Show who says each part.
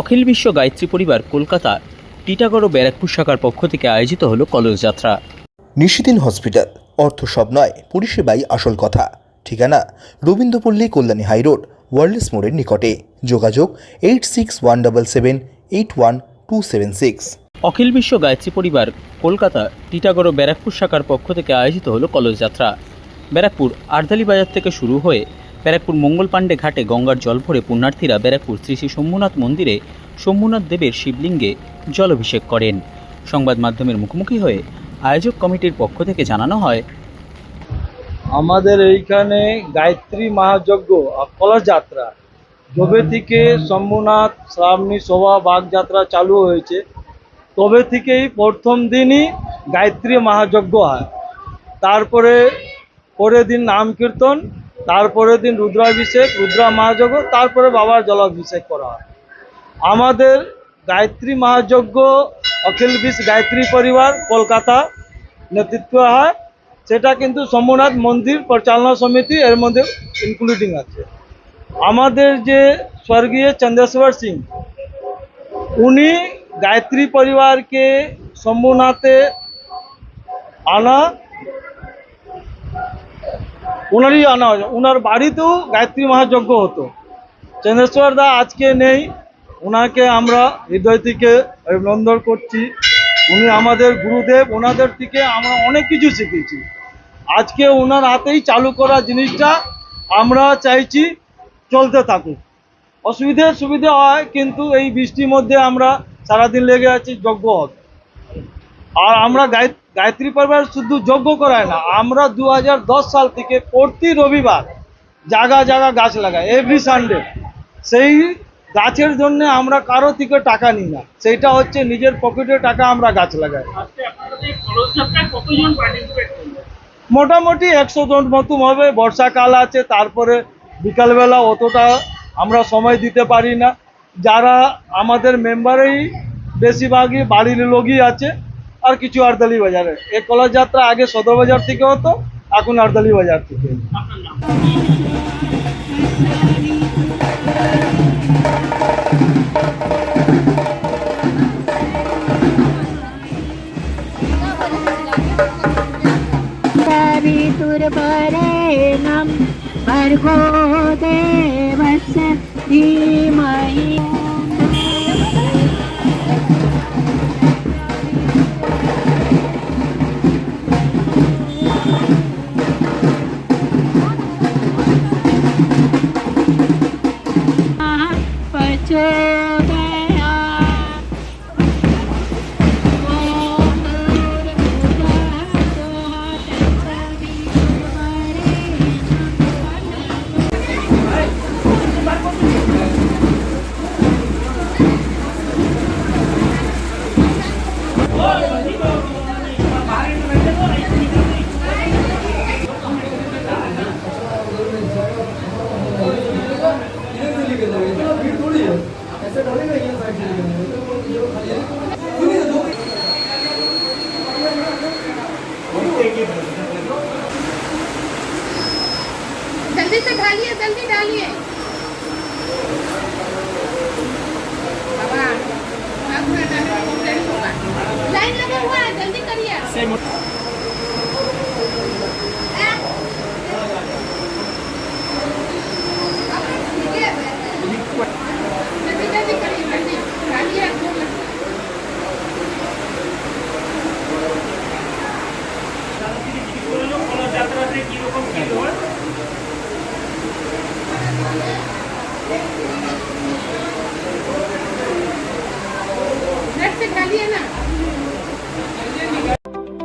Speaker 1: অখিল বিশ্ব গায়ত্রী পরিবার কলকাতা টিটাগড় ও ব্যারাকপুর শাখার পক্ষ থেকে আয়োজিত হলো কলস যাত্রা।
Speaker 2: নিশিদিন হসপিটাল অর্থ সব নয় পরিষেবাই আসল কথা। ঠিকানা রবীন্দ্রপল্লী কল্যাণী হাইরোড ওয়ার্ল্ডস মোড়ের নিকটে। যোগাযোগ eight six one double seven eight one two seven six.
Speaker 1: Akhil Bishwa Gayatri Parivar Kolkata Titagarh ও ব্যারাকপুর শাখার পক্ষ থেকে আয়োজিত হলো কলস যাত্রা। ব্যারাকপুর আর্দালি বাজার থেকে শুরু হয়ে ব্যারাকপুর মঙ্গল পাণ্ডে ঘাটে গঙ্গার জল ভরে পুণ্যার্থীরা ব্যারাকপুর শ্রী শ্রী শম্ভুনাথ মন্দিরে শম্ভুনাথ দেবের শিবলিঙ্গে জলাভিষেক করেন। সংবাদ মাধ্যমের মুখোমুখি হয়ে আয়োজক কমিটির পক্ষ থেকে জানানো হয়,
Speaker 3: আমাদের এইখানে গায়ত্রী মহাযজ্ঞ কলস যাত্রা। তবে থেকে শম্ভুনাথ শ্রাবণী শোভা বাঘ যাত্রা চালু হয়েছে। তবে থেকেই প্রথম দিনই গায়ত্রী মহাযজ্ঞ হয়। তারপরে পরের দিন নাম কীর্তন তারপরে দিন রুদ্রাভিষেক রুদ্রা মহাযজ্ঞ তারপরে বাবার জলাভিষেক করা হয়। আমাদের গায়ত্রী মহাযজ্ঞ, অখিল বিশ গায়ত্রী পরিবার, কলকাতা নেতৃত্ব হয়। সেটা কিন্তু সোমনাথ মন্দির পরিচালনা সমিতি, এর মধ্যে ইনক্লুডিং আছে। আমাদের যে স্বর্গীয় চন্দ্রেশ্বর সিং, উনি গায়ত্রী পরিবারকে শম্ভুনাথে আনা ওনারই আনা ওনার বাড়িতেও গায়ত্রী মহাযজ্ঞ হতো। চন্দ্রেশ্বর দা আজকে নেই, ওনাকে আমরা হৃদয় থেকে অভিনন্দন করছি। উনি আমাদের গুরুদেব, ওনাদের থেকে আমরা অনেক কিছু শিখেছি। আজকে ওনার হাতেই চালু করা জিনিসটা আমরা চাইছি চলতে থাকুক। অসুবিধে সুবিধে হয়, কিন্তু এই বৃষ্টির মধ্যে আমরা সারাদিন লেগে আছি, যজ্ঞ হবে। আর আমরা গায়- গায়ত্রী পরিবার শুধু যজ্ঞ করায় না আমরা দু হাজার দশ সাল থেকে প্রতি রবিবার জায়গা জায়গা গাছ লাগাই এভরি সানডে সেই গাছের জন্য আমরা কারও থেকে টাকা নিই না সেইটা হচ্ছে নিজের পকেটের টাকা আমরা গাছ লাগাই। মোটামুটি একশো জন মতো হবে বর্ষাকাল আছে তারপরে বিকালবেলা অতটা আমরা সময় দিতে পারি না। যারা আমাদের মেম্বারেই বেশিরভাগই বাড়ির লোকই আছে। আর কিছু আর্দালি বাজারে এই কলেজ যাত্রা আগে সদর বাজার থেকে হতো এখন আর্দালি বাজার থেকে
Speaker 4: वितुर्वरेणं भर्गो देवस्य धीमहि Thank you.
Speaker 5: जल्दी से डालिए जल्दी डालिए लाइन लगा हुआ है जल्दी करिए